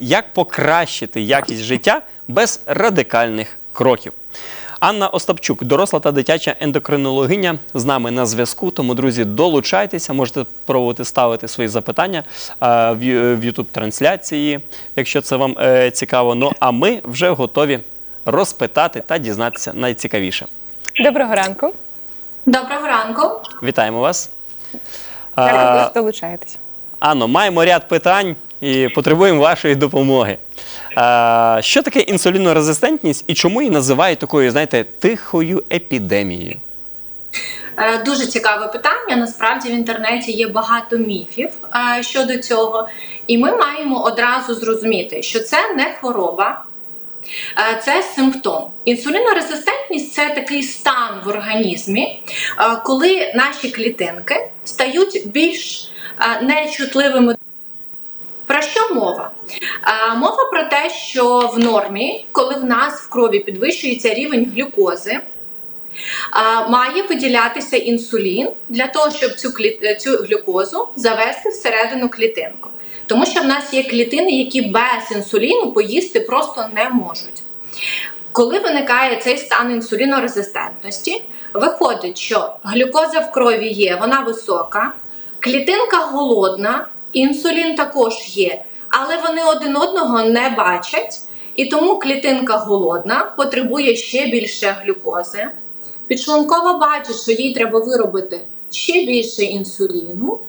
як покращити якість життя без радикальних кроків. Анна Остапчук, доросла та дитяча ендокринологиня, з нами на зв'язку. Тому, друзі, долучайтеся, можете пробувати ставити свої запитання е, в ю- в youtube трансляції, якщо це вам е, цікаво. Ну а ми вже готові розпитати та дізнатися найцікавіше. Доброго ранку. Доброго ранку. Вітаємо вас. Дякую, Е, долучаєтесь. Анно, маємо ряд питань і потребуємо вашої допомоги. Що таке інсулінорезистентність і чому її називають такою, знаєте, тихою епідемією? Е, Дуже цікаве питання. Насправді в інтернеті є багато міфів е, щодо цього, і ми маємо одразу зрозуміти, що це не хвороба. е, Це симптом. Інсулінорезистентність це такий стан в організмі, коли наші клітинки стають більш нечутливими. Про що мова? Мова про те, що в нормі, коли в нас в крові підвищується рівень глюкози, має виділятися інсулін для того, щоб цю, е, цю глюкозу завести всередину клітинку. Тому що в нас є клітини, які без інсуліну поїсти просто не можуть. Коли виникає цей стан інсулінорезистентності, виходить, що глюкоза в крові є, вона висока, клітинка голодна, інсулін також є, але вони один одного не бачать, і тому клітинка голодна потребує ще більше глюкози. Підшлункова бачить, що їй треба виробити ще більше інсуліну.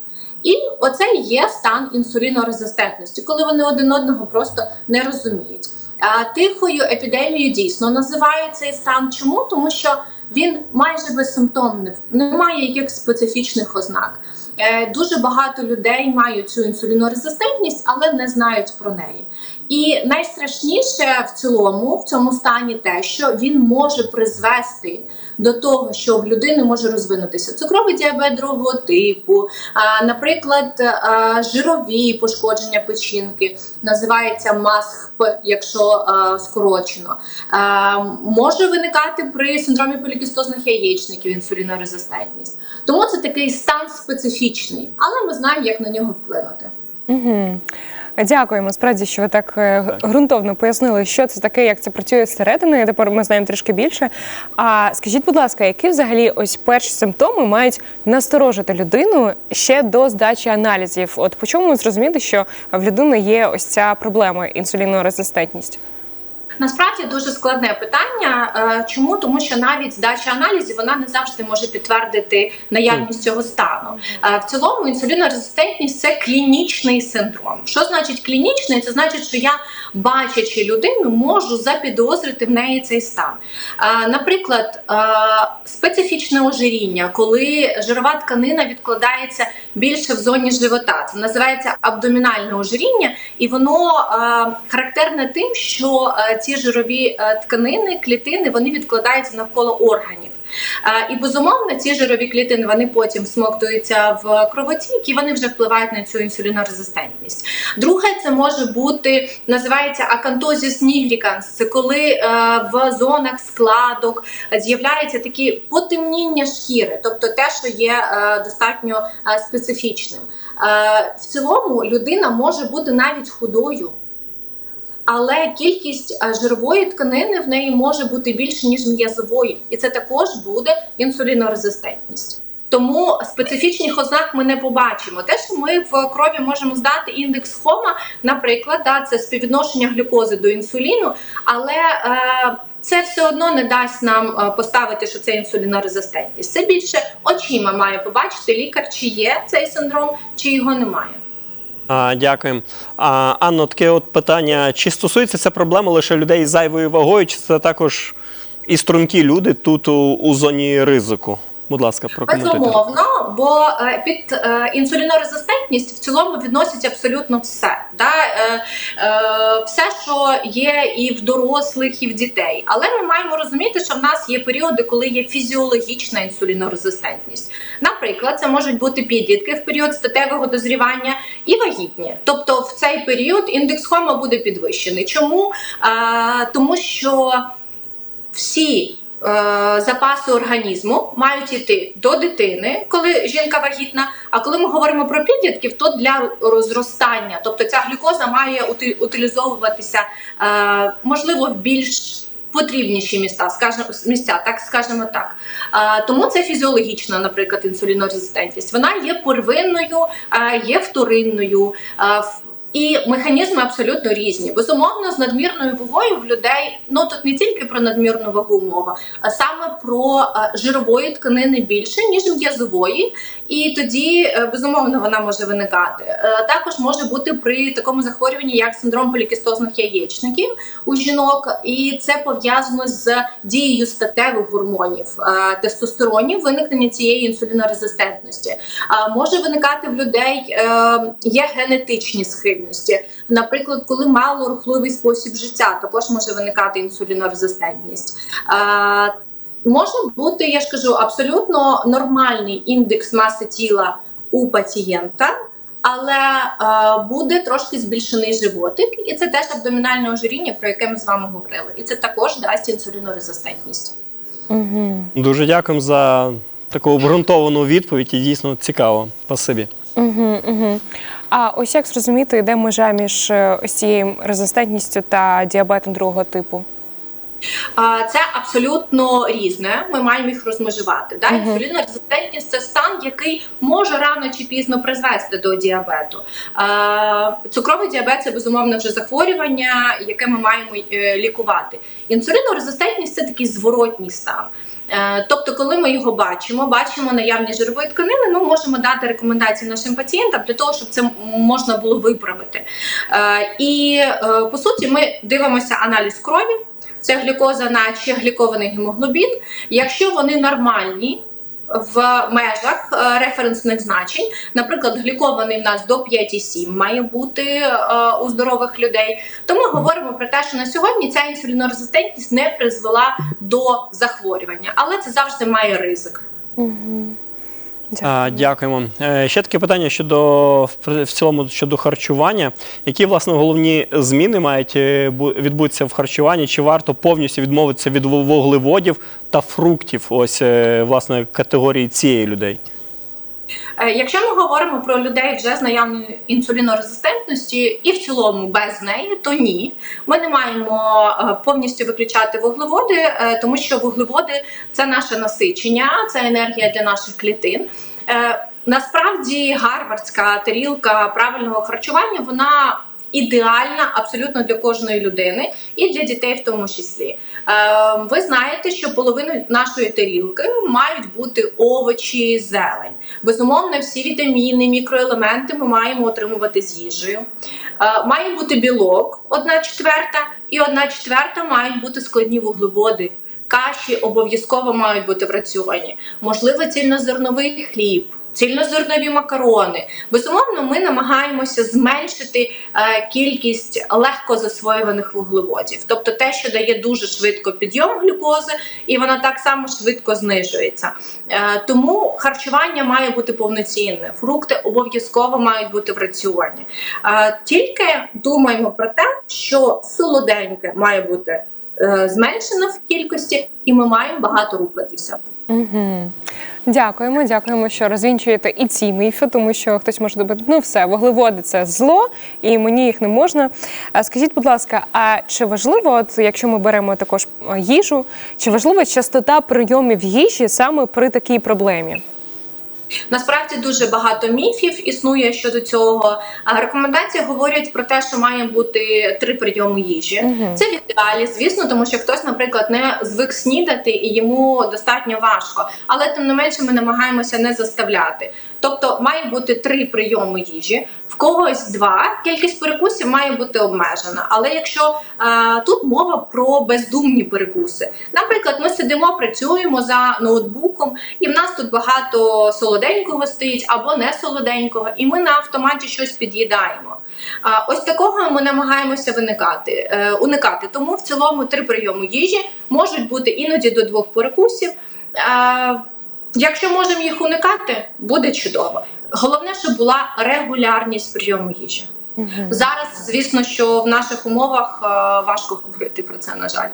І оце є стан інсулінорезистентності, коли вони один одного просто не розуміють. Тихою епідемією дійсно називають цей стан. Чому? Тому що він майже безсимптомний, немає яких специфічних ознак. Е, Дуже багато людей мають цю інсулінорезистентність, але не знають про неї. І найстрашніше в цілому в цьому стані те, що він може призвести до того, що в людини може розвинутися цукровий діабет другого типу, а, наприклад, а, жирові пошкодження печінки, називається МАСХП, якщо а, скорочено. А, Може виникати при синдромі полікістозних яєчників інсулінорезистентність. Тому це такий стан специфічний, але ми знаємо, як на нього вплинути. Угу. Дякуємо. Справді, що ви так е, ґрунтовно пояснили, що це таке, як це працює зсередини. Тепер ми знаємо трішки більше. А скажіть, будь ласка, які взагалі ось перші симптоми мають насторожити людину ще до здачі аналізів? От по чому зрозуміти, що в людини є ось ця проблема інсулінорезистентність? Насправді дуже складне питання. Е, Чому? Тому що навіть здача аналізів вона не завжди може підтвердити наявність цього стану. Е, В цілому інсулінорезистентність це клінічний синдром. Що значить клінічний? Це значить, що я, бачачи людину, можу запідозрити в неї цей стан. Е, Наприклад, специфічне ожиріння, коли жирова тканина відкладається більше в зоні живота. Це називається абдомінальне ожиріння, і воно характерне тим, що е, ці жирові е, тканини, клітини вони відкладаються навколо органів. Е, і безумовно, ці жирові клітини вони потім всмоктуються в кровотік і вони вже впливають на цю інсулінорезистентність. Друге, це може бути називається акантозіс нігріканс. Це коли е, в зонах складок з'являються такі потемніння шкіри, тобто те, що є достатньо специфічним. В цілому людина може бути навіть худою. Але кількість е, жирової тканини в неї може бути більше ніж м'язової, і це також буде інсулінорезистентність. Тому специфічних ознак ми не побачимо. Те, що ми в крові можемо здати індекс хома, наприклад, да, це співвідношення глюкози до інсуліну, але е, це все одно не дасть нам е, поставити, що це інсулінорезистентність. Це більше очима має побачити лікар, чи є цей синдром, чи його немає. Дякуємо. Анно, таке от питання: чи стосується ця проблема лише людей з зайвою вагою, чи це також і стрункі люди тут у, у зоні ризику? Будь ласка, прокоментуйте. Безумовно, бо е, під е, інсулінорезистентність в цілому відносять абсолютно все. Да? Е, все, що є і в дорослих, і в дітей. Але ми маємо розуміти, що в нас є періоди, коли є фізіологічна інсулінорезистентність. Наприклад, це можуть бути підлітки в період статевого дозрівання і вагітні. Тобто в цей період індекс хома буде підвищений. Чому? Тому що всі запаси організму мають йти до дитини, коли жінка вагітна. А коли ми говоримо про підлітків, то для розростання. Тобто ця глюкоза має ути- утилізовуватися, е, можливо, в більш потрібніші міста, скажімо, місця, так скажемо так. Е, тому це фізіологічна, наприклад, інсулінорезистентність. Вона є первинною, е, є вторинною. е, і механізми абсолютно різні. Безумовно, з надмірною вагою в людей ну тут не тільки про надмірну вагу мова, а саме про е, жирової тканини більше ніж м'язової, і тоді е, безумовно вона може виникати. Е, Також може бути при такому захворюванні, як синдром полікістозних яєчників у жінок, і це пов'язано з дією статевих гормонів тестостеронів, виникнення цієї інсулінорезистентності. Може виникати в людей є генетичні схильності. Наприклад, коли малорухливий спосіб життя, також може виникати інсулінорезистентність. Е, може бути, я ж кажу, абсолютно нормальний індекс маси тіла у пацієнта. Але е, буде трошки збільшений животик, і це теж абдомінальне ожиріння, про яке ми з вами говорили. І це також дасть інсулінорезистентність. Угу. Дуже дякуємо за таку обґрунтовану відповідь і дійсно цікаво. Спасибі. Угу, угу. А ось як зрозуміти, де межа між е, ось цією резистентністю та діабетом другого типу? Це абсолютно різне. Ми маємо їх розмежувати. Да? Мгм. Інсулінорезистентність це стан, який може рано чи пізно призвести до діабету. Цукровий діабет це безумовно вже захворювання, яке ми маємо е, лікувати. Інсулінорезистентність це такий зворотній стан. Е, Тобто, коли ми його бачимо, бачимо наявність жирової тканини, ми можемо дати рекомендації нашим пацієнтам для того, щоб це можна було виправити. Е, І е, по суті, ми дивимося аналіз крові. Це глюкоза на ще глікований гемоглобін. Якщо вони нормальні в межах е, референсних значень, наприклад, глікований в нас до 5,7 має бути е, у здорових людей, Тому говоримо про те, що на сьогодні ця інсулінорезистентність не призвела до захворювання, але це завжди має ризик. Угу. А, дякуємо. Е, Ще таке питання щодо в цілому щодо харчування. Які власне головні зміни мають е, бу- відбутися в харчуванні? Чи варто повністю відмовитися від ву- вуглеводів та фруктів? Ось е, власне категорії цієї людей? Е, Якщо ми говоримо про людей вже з наявною інсулінорезистентності і в цілому без неї, то ні. Ми не маємо е, повністю виключати вуглеводи, е, тому що вуглеводи це наше насичення, це енергія для наших клітин. Насправді гарвардська тарілка правильного харчування вона ідеальна абсолютно для кожної людини і для дітей в тому числі. Е, Ви знаєте, що половину нашої тарілки мають бути овочі, зелень. Безумовно, всі вітаміни, мікроелементи ми маємо отримувати з їжею. Е, Має бути білок, одна четверта, і одна четверта мають бути складні вуглеводи. Каші обов'язково мають бути в раціоні. Можливо, цільнозерновий хліб. Цільнозернові макарони. Безумовно, ми намагаємося зменшити е, кількість легко засвоюваних вуглеводів, тобто те, що дає дуже швидко підйом глюкози, і вона так само швидко знижується. Е, тому харчування має бути повноцінне. Фрукти обов'язково мають бути в раціоні. Е, тільки думаємо про те, що солоденьке має бути зменшено в кількості, і ми маємо багато рухатися. Угу. Дякуємо, дякуємо, що розвінчуєте і ці міфи, тому що хтось може думати, ну все, вуглеводи це зло, і мені їх не можна. Скажіть, будь ласка, а чи важливо, от якщо ми беремо також е, їжу, чи важлива частота прийомів їжі саме при такій проблемі? Насправді дуже багато міфів існує щодо цього. А рекомендації говорять про те, що має бути три прийоми їжі. Угу. Це в ідеалі, звісно, тому що хтось, наприклад, не звик снідати і йому достатньо важко. Але тим не менше ми намагаємося не заставляти. Тобто має бути три прийоми їжі, в когось два. Кількість перекусів має бути обмежена. Але якщо е, тут мова про бездумні перекуси, наприклад, ми сидимо, працюємо за ноутбуком, і в нас тут багато солоденького стоїть або не солоденького, і ми на автоматі щось під'їдаємо. А ось такого ми намагаємося виникати, е, уникати. Тому в цілому три прийоми їжі можуть бути іноді до двох перекусів. Е, Якщо можемо їх уникати, буде чудово. Головне, щоб була регулярність прийому їжі. Зараз, звісно, що в наших умовах е, важко говорити про це, на жаль.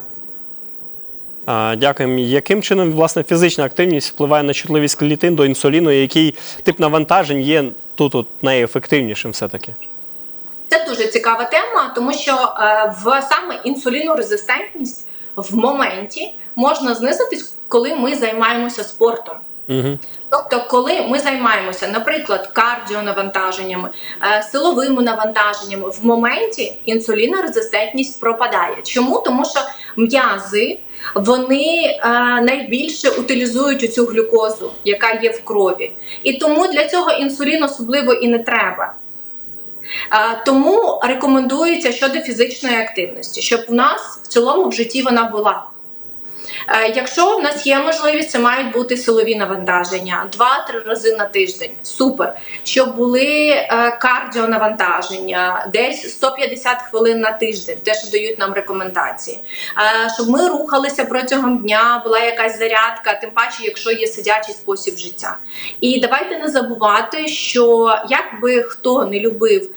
А, Дякуємо. Яким чином власне фізична активність впливає на чутливість клітин до інсуліну? і Який тип навантажень є тут от найефективнішим все-таки? Це дуже цікава тема, тому що е, в саме інсулінорезистентність в моменті можна знизитись, коли ми займаємося спортом. Угу. Тобто, коли ми займаємося, наприклад, кардіонавантаженнями, е, силовими навантаженнями, в моменті інсулінорезистентність пропадає. Чому? Тому що м'язи вони е, найбільше утилізують цю глюкозу, яка є в крові. І тому для цього інсулін особливо і не треба. Е, Тому рекомендується щодо фізичної активності, щоб в нас в цілому в житті вона була. Е, Якщо в нас є можливість, це мають бути силові навантаження 2-3 рази на тиждень. Супер. Щоб були е, кардіонавантаження, десь 150 хвилин на тиждень, те, що дають нам рекомендації. Е, Щоб ми рухалися протягом дня, була якась зарядка, тим паче, якщо є сидячий спосіб життя. І давайте не забувати, що як би хто не любив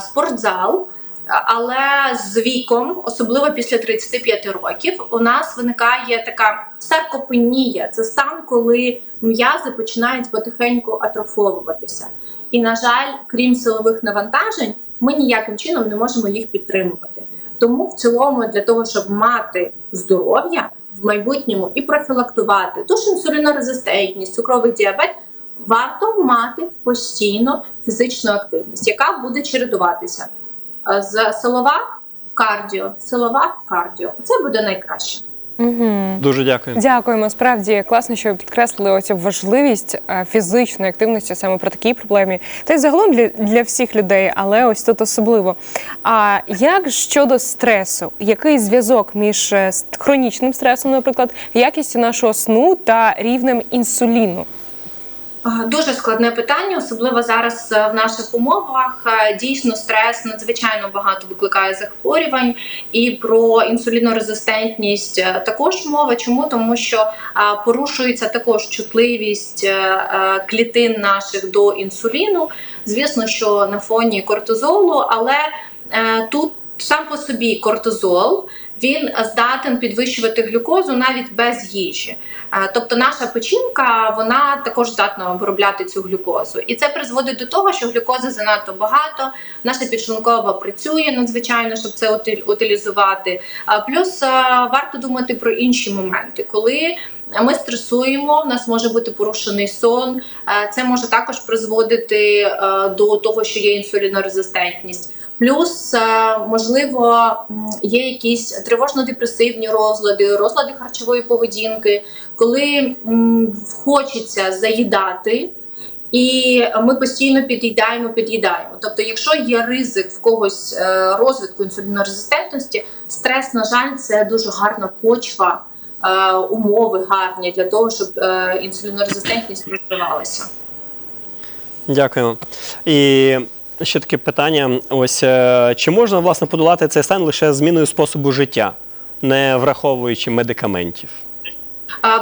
спортзал. Але з віком, особливо після 35 років, у нас виникає така саркопенія. Це стан, коли м'язи починають потихеньку атрофовуватися. І, на жаль, крім силових навантажень, ми ніяким чином не можемо їх підтримувати. Тому в цілому, для того, щоб мати здоров'я в майбутньому і профілактувати ту ж інсулінорезистентність, цукровий діабет, варто мати постійно фізичну активність, яка буде чередуватися з силова кардіо, силова кардіо. Це буде найкраще. Угу. Дуже дякую. Дякуємо. Справді класно, що ви підкреслили оцю важливість е, фізичної активності саме про такій проблемі. Та й загалом для, для всіх людей, але ось тут особливо. А як щодо стресу? Який зв'язок між е, хронічним стресом, наприклад, якістю нашого сну та рівнем інсуліну? А, Дуже складне питання, особливо зараз е, в наших умовах. Е, Дійсно, стрес надзвичайно багато викликає захворювань, і про інсулінорезистентність е, також мова. Чому? Тому що порушується також чутливість е, е, клітин наших до інсуліну. Звісно, що на фоні кортизолу, але е, тут сам по собі кортизол. Він здатен підвищувати глюкозу навіть без їжі. Е, Тобто наша печінка вона також здатна виробляти цю глюкозу, і це призводить до того, що глюкози занадто багато. Наша підшлункова працює надзвичайно, щоб це утилізувати. Плюс е, варто думати про інші моменти, коли. Ми стресуємо, в нас може бути порушений сон. е, Це може також призводити е, до того, що є інсулінорезистентність. Плюс, е, можливо, є якісь тривожно-депресивні розлади, розлади харчової поведінки, коли хочеться заїдати. І ми постійно під'їдаємо, під'їдаємо. Тобто, якщо є ризик в когось розвитку інсулінорезистентності, стрес, на жаль, це дуже гарна почва, умови гарні для того, щоб е, інсулінорезистентність розвивалася. Дякуємо. І ще таке питання: ось е, чи можна власне подолати цей стан лише зміною способу життя, не враховуючи медикаментів?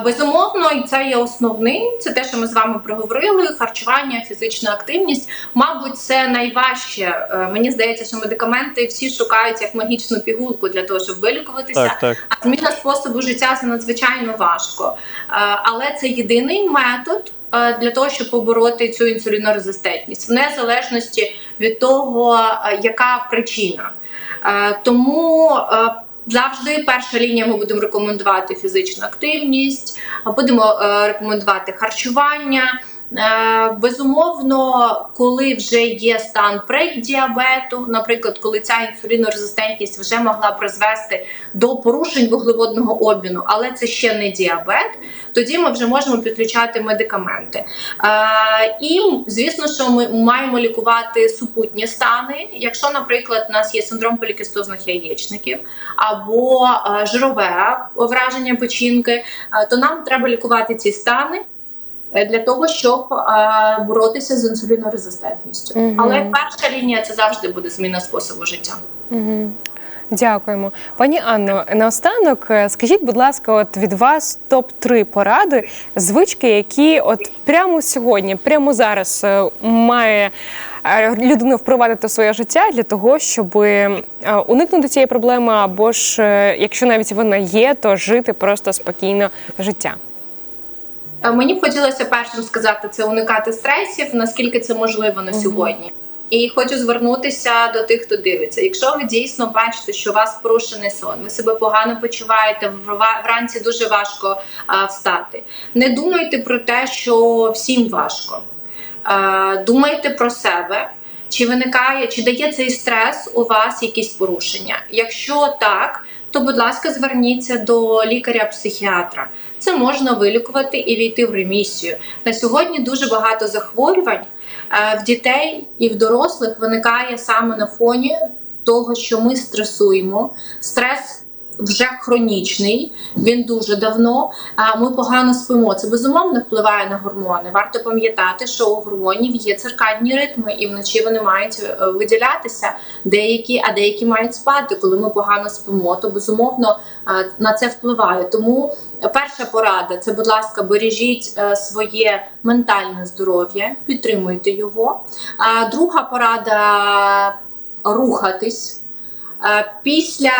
Безумовно, і це є основним. Це те, що ми з вами проговорили: харчування, фізична активність. Мабуть, це найважче. Е, Мені здається, що медикаменти всі шукають як магічну пігулку для того, щоб вилікуватися. Так, так. А зміна способу життя це надзвичайно важко. Е, Але це єдиний метод. е, Для того щоб побороти цю інсулінорезистентність в незалежності від того, яка причина. Тому завжди перша лінія ми будемо рекомендувати фізичну активність, будемо е, рекомендувати харчування. Е, Безумовно, коли вже є стан преддіабету, наприклад, коли ця інсулінорезистентність вже могла призвести до порушень вуглеводного обміну, але це ще не діабет, тоді ми вже можемо підключати медикаменти. Е, І звісно, що ми маємо лікувати супутні стани. Якщо, наприклад, у нас є синдром полікістозних яєчників або е, жирове враження печінки, то нам треба лікувати ці стани. Е, Для того щоб е, боротися з інсулінорезистентністю, Мгм. але перша лінія це завжди буде зміна способу життя. Угу. Дякуємо, пані Анно. Наостанок, е, скажіть, будь ласка, от від вас топ 3 поради, звички, які от прямо сьогодні, прямо зараз має людина впровадити в своє життя для того, щоб уникнути цієї проблеми, або ж якщо навіть вона є, то жити просто спокійно життя. Е, Мені б хотілося першим сказати це уникати стресів, наскільки це можливо на сьогодні. І хочу звернутися до тих, хто дивиться. Якщо ви дійсно бачите, що у вас порушений сон, ви себе погано почуваєте, вранці дуже важко а, встати. Не думайте про те, що всім важко. Е, думайте про себе. Чи виникає, чи дає цей стрес у вас якісь порушення? Якщо так, то будь ласка, зверніться до лікаря-психіатра. Це можна вилікувати і війти в ремісію. На сьогодні дуже багато захворювань е, в дітей і в дорослих виникає саме на фоні того, що ми стресуємо. Стрес вже хронічний, він дуже давно. А ми погано спимо. Це безумовно впливає на гормони. Варто пам'ятати, що у гормонів є циркадні ритми, і вночі вони мають е, виділятися деякі, а деякі мають спати. Коли ми погано спимо, то безумовно е, на це впливає. Тому перша порада це, будь ласка, бережіть е, своє ментальне здоров'я, підтримуйте його. А друга порада рухатись. Е, Після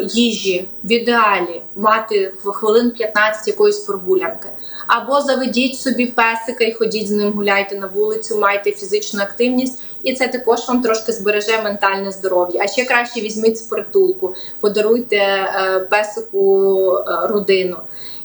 е, їжі в ідеалі мати хвилин 15 якоїсь прогулянки. Або заведіть собі песика і ходіть з ним, гуляйте на вулицю, майте фізичну активність, і це також вам трошки збереже ментальне здоров'я. А ще краще візьміть з притулку, подаруйте е, песику е, родину.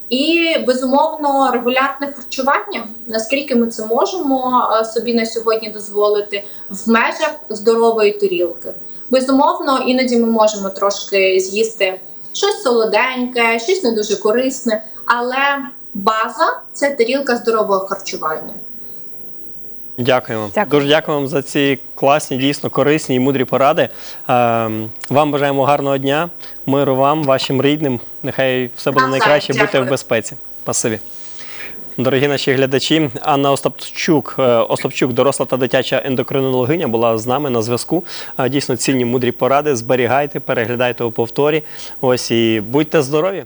І безумовно регулярне харчування, наскільки ми це можемо е, собі на сьогодні дозволити в межах здорової тарілки. Безумовно, іноді ми можемо трошки з'їсти щось солоденьке, щось не дуже корисне, але база це тарілка здорового харчування. Дякуємо. Дякую. Дуже дякую вам за ці класні, дійсно корисні і мудрі поради. Ем, вам бажаємо гарного дня, миру вам, вашим рідним. Нехай все буде найкраще, будьте в безпеці. Спасибі. Дорогі наші глядачі, Анна Остапчук, е, Остапчук, доросла та дитяча ендокринологиня, була з нами на зв'язку. Е, Дійсно цінні мудрі поради. Зберігайте, переглядайте у повторі. Ось і будьте здорові.